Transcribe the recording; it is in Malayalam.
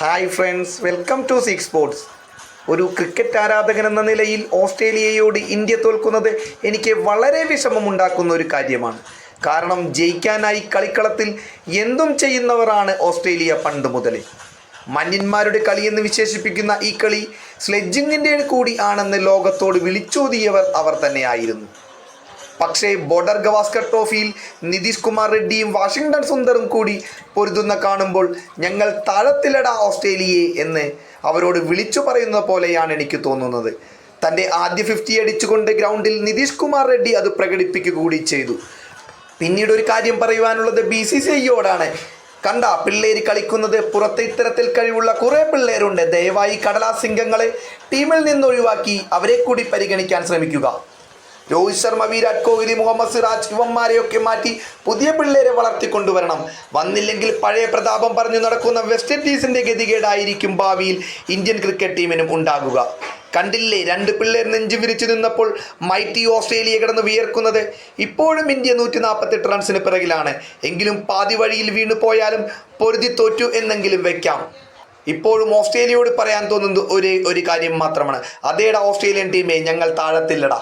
Hi friends welcome to six sports ഒരു ക്രിക്കറ്റ് ആരാധകൻ എന്ന നിലയിൽ ഓസ്ട്രേലിയയോട് ഇന്ത്യ തോൽക്കുന്നത് എനിക്ക് വളരെ വിഷമമുണ്ടാക്കുന്ന ഒരു കാര്യമാണ്. കാരണം ജയിക്കാനായി കളിക്കളത്തിൽ എന്തും ചെയ്യുന്നവരാണ് ഓസ്ട്രേലിയ പണ്ട് മുതലേ. മന്യന്മാരുടെ കളി എന്ന് വിശേഷിപ്പിക്കുന്ന ഈ കളി സ്ലെഡ്ജിങ്ങിന്റെ കൂടി ആണെന്ന് ലോകത്തോട് വിളിച്ചോതിയവർ അവർ തന്നെയായിരുന്നു പക്ഷേ ബോർഡർ ഗവാസ്കർ ട്രോഫിയിൽ നിതീഷ് കുമാർ റെഡ്ഡിയും വാഷിങ്ടൺ സുന്ദറും കൂടി പൊരുതുന്ന കാണുമ്പോൾ ഞങ്ങൾ താഴത്തിലട ഓസ്ട്രേലിയയെ എന്ന് അവരോട് വിളിച്ചു പറയുന്ന പോലെയാണ് എനിക്ക് തോന്നുന്നത്. തന്റെ ആദ്യ ഫിഫ്റ്റി അടിച്ചുകൊണ്ട് ഗ്രൗണ്ടിൽ നിതീഷ് കുമാർ റെഡ്ഡി അത് പ്രകടിപ്പിക്കുക കൂടി ചെയ്തു. പിന്നീട് ഒരു കാര്യം പറയുവാനുള്ളത് ബി സി സി ഐയോടാണ്. കണ്ട പിള്ളേര് കളിക്കുന്നത് പുറത്തെ ഇത്തരത്തിൽ കഴിവുള്ള കുറേ പിള്ളേരുണ്ട്. ദയവായി കടലാസിംഗങ്ങളെ ടീമിൽ നിന്ന് ഒഴിവാക്കി അവരെ കൂടി പരിഗണിക്കാൻ ശ്രമിക്കുക. രോഹിത് ശർമ്മ വിരാട് കോഹ്ലി മുഹമ്മദ് സിറാജ് ഇവന്മാരെയൊക്കെ മാറ്റി പുതിയ പിള്ളേരെ വളർത്തിക്കൊണ്ടുവരണം. വന്നില്ലെങ്കിൽ പഴയ പ്രതാപം പറഞ്ഞു നടക്കുന്ന വെസ്റ്റ് ഇൻഡീസിന്റെ ഗതികേടായിരിക്കും ഭാവിയിൽ ഇന്ത്യൻ ക്രിക്കറ്റ് ടീമിനും ഉണ്ടാകുക. കണ്ടില്ലേ രണ്ട് പിള്ളേർ നെഞ്ചു വിരിച്ചു നിന്നപ്പോൾ മൈറ്റി ഓസ്ട്രേലിയ കിടന്ന് വിയർക്കുന്നത്? ഇപ്പോഴും ഇന്ത്യ നൂറ്റി നാൽപ്പത്തെട്ട് റൺസിന് പിറകിലാണ്. എങ്കിലും പാതി വഴിയിൽ വീണു പോയാലും പൊരുതി തോറ്റു എന്നെങ്കിലും വെക്കാം. ഇപ്പോഴും ഓസ്ട്രേലിയയോട് പറയാൻ തോന്നുന്നത് ഒരേ ഒരു കാര്യം മാത്രമാണ്. അതേടാ ഓസ്ട്രേലിയൻ ടീമേ ഞങ്ങൾ താഴത്തില്ലടാ.